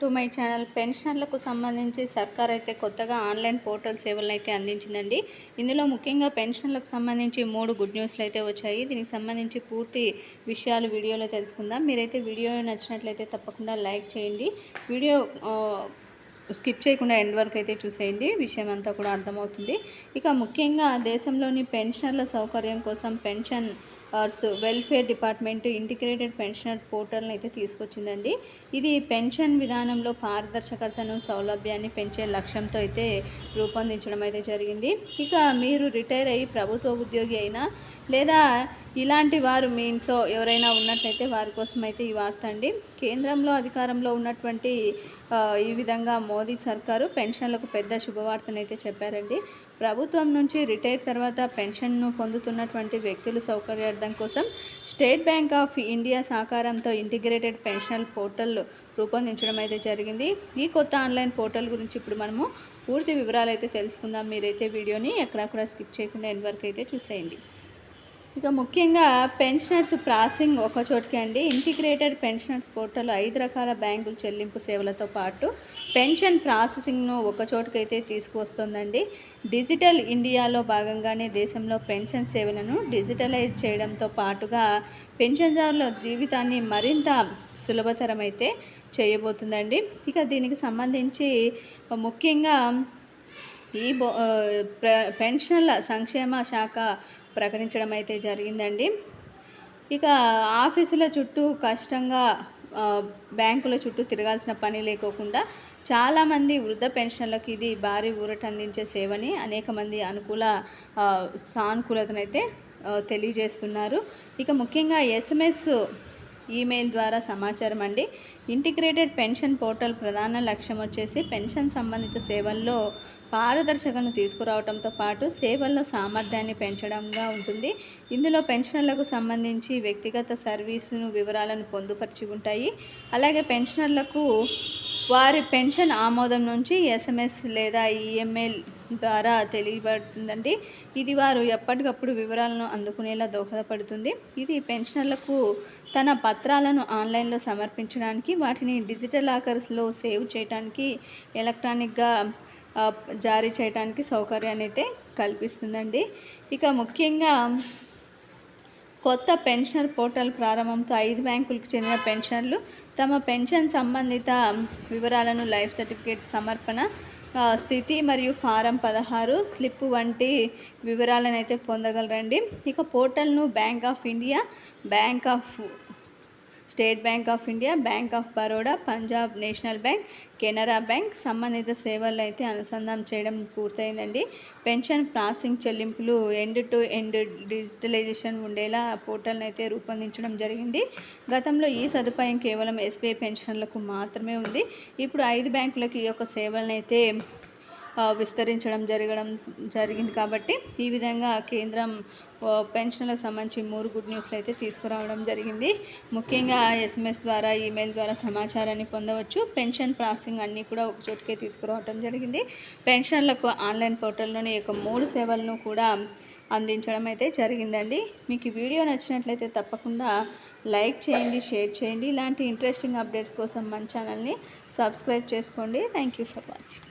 To my channel పెన్షనర్లకు సంబంధించి సర్కార్ అయితే కొత్తగా ఆన్లైన్ పోర్టల్ సేవలను అయితే అందించిందండి. ఇందులో ముఖ్యంగా పెన్షన్లకు సంబంధించి మూడు గుడ్ న్యూస్లు అయితే వచ్చాయి. దీనికి సంబంధించి పూర్తి విషయాలు వీడియోలో తెలుసుకుందాం. మీరైతే వీడియో నచ్చినట్లయితే తప్పకుండా లైక్ చేయండి. వీడియో స్కిప్ చేయకుండా ఎండ్ వరకు అయితే చూసేయండి. విషయం అంతా కూడా అర్థమవుతుంది. ఇక ముఖ్యంగా దేశంలోని పెన్షనర్ల సౌకర్యం కోసం pensioners welfare department integrated pensioner పోర్టల్ని అయితే తీసుకొచ్చిందండి. ఇది పెన్షన్ విధానంలో పారదర్శకతను సౌలభ్యాన్ని పెంచే లక్ష్యంతో అయితే రూపొందించడం అయితే జరిగింది. ఇక మీరు రిటైర్ అయ్యి ప్రభుత్వ ఉద్యోగి అయినా లేదా ఇలాంటి వారు మీ ఇంట్లో ఎవరైనా ఉన్నట్లయితే వారి కోసం అయితే ఈ వార్త అండి. కేంద్రంలో అధికారంలో ఉన్నటువంటి ఈ విధంగా మోదీ సర్కారు పెన్షన్లకు పెద్ద శుభవార్తనైతే చెప్పారండి. ప్రభుత్వం నుంచి రిటైర్ తర్వాత పెన్షన్ను పొందుతున్నటువంటి వ్యక్తులు సౌకర్యార్థం కోసం స్టేట్ బ్యాంక్ ఆఫ్ ఇండియా సహకారంతో ఇంటిగ్రేటెడ్ పెన్షన్ పోర్టల్ రూపొందించడం అయితే జరిగింది. ఈ కొత్త ఆన్లైన్ పోర్టల్ గురించి ఇప్పుడు మనము పూర్తి వివరాలు అయితే తెలుసుకుందాం. మీరైతే వీడియోని ఎక్కడా కూడా స్కిప్ చేయకుండా ఎండ్ వరకు అయితే చూసేయండి. ఇక ముఖ్యంగా పెన్షనర్స్ ప్రాసెసింగ్ ఒక చోటుకే అండి. ఇంటిగ్రేటెడ్ పెన్షనర్స్ పోర్టల్ ఐదు రకాల బ్యాంకులు చెల్లింపు సేవలతో పాటు పెన్షన్ ప్రాసెసింగ్ను ఒక చోటుకైతే తీసుకువస్తుందండి. డిజిటల్ ఇండియాలో భాగంగానే దేశంలో పెన్షన్ సేవలను డిజిటలైజ్ చేయడంతో పాటుగా పెన్షన్దారుల జీవితాన్ని మరింత సులభతరమైతే చేయబోతుందండి. ఇక దీనికి సంబంధించి ముఖ్యంగా ఈ బో ప్ర పెన్షన్ల సంక్షేమ శాఖ ప్రకటించడం అయితే జరిగిందండి. ఇక ఆఫీసుల చుట్టూ కష్టంగా బ్యాంకుల చుట్టూ తిరగాల్సిన పని లేకోకుండా చాలామంది వృద్ధ పెన్షన్లకు ఇది భారీ ఊరట అందించే సేవని అనేక మంది అనుకూల సానుకూలతనైతే తెలియజేస్తున్నారు. ఇక ముఖ్యంగా ఎస్ఎంఎస్ ఈమెయిల్ ద్వారా సమాచారం అండి. ఇంటిగ్రేటెడ్ పెన్షన్ పోర్టల్ ప్రధాన లక్ష్యం వచ్చేసి పెన్షన్ సంబంధిత సేవల్లో పారదర్శకను తీసుకురావడంతో పాటు సేవల్లో సామర్థ్యాన్ని పెంచడంగా ఉంటుంది. ఇందులో పెన్షనర్లకు సంబంధించి వ్యక్తిగత సర్వీసును వివరాలను పొందుపరిచి ఉంటాయి. అలాగే పెన్షనర్లకు వారి పెన్షన్ ఆమోదం నుంచి ఎస్ఎంఎస్ లేదా ఈఎంఎల్ ద్వారా తెలియబడుతుందండి. ఇది వారు ఎప్పటికప్పుడు వివరాలను అందుకునేలా దోహదపడుతుంది. ఇది పెన్షనర్లకు తన పత్రాలను ఆన్లైన్లో సమర్పించడానికి వాటిని డిజిటల్ లాకర్స్లో సేవ్ చేయడానికి ఎలక్ట్రానిక్గా జారీ చేయడానికి సౌకర్యాన్ని అయితే కల్పిస్తుందండి. ఇక ముఖ్యంగా కొత్త పెన్షనర్ పోర్టల్ ప్రారంభంతో ఐదు బ్యాంకులకు చెందిన పెన్షనర్లు తమ పెన్షన్ సంబంధిత వివరాలను లైఫ్ సర్టిఫికేట్ సమర్పణ స్థితి మరియు ఫారం పదహారు స్లిప్ వంటి వివరాలను అయితే పొందగలరండి. ఇక పోర్టల్ను bank of India bank of state bank of India bank of Baroda Punjab national bank Canara bank సంబంధిత సేవలు అయితే అనుసంధానం చేయడం పూర్తయిందండి. పెన్షన్ ప్రాసెసింగ్ చెల్లింపులు ఎండ్ టు ఎండ్ డిజిటలైజేషన్ ఉండేలా పోర్టల్ని అయితే రూపొందించడం జరిగింది. గతంలో ఈ సదుపాయం కేవలం ఎస్బీఐ పెన్షన్లకు మాత్రమే ఉంది. ఇప్పుడు ఐదు బ్యాంకులకు ఈ యొక్క సేవలను అయితే విస్తరించడం జరగడం జరిగింది కాబట్టి ఈ విధంగా కేంద్రం పెన్షన్లకు సంబంధించి మూడు గుడ్ న్యూస్లు అయితే తీసుకురావడం జరిగింది. ముఖ్యంగా ఎస్ఎంఎస్ ద్వారా ఈమెయిల్ ద్వారా సమాచారాన్ని పొందవచ్చు. పెన్షన్ ప్రాసెసింగ్ అన్నీ కూడా ఒక చోటుకే తీసుకురావడం జరిగింది. పెన్షన్లకు ఆన్లైన్ పోర్టల్లోని యొక్క మూడు సేవలను కూడా అందించడం అయితే జరిగిందండి. మీకు ఈ వీడియో నచ్చినట్లయితే తప్పకుండా లైక్ చేయండి షేర్ చేయండి. ఇలాంటి ఇంట్రెస్టింగ్ అప్డేట్స్ కోసం మన ఛానల్ని సబ్స్క్రైబ్ చేసుకోండి. Thank you for watching.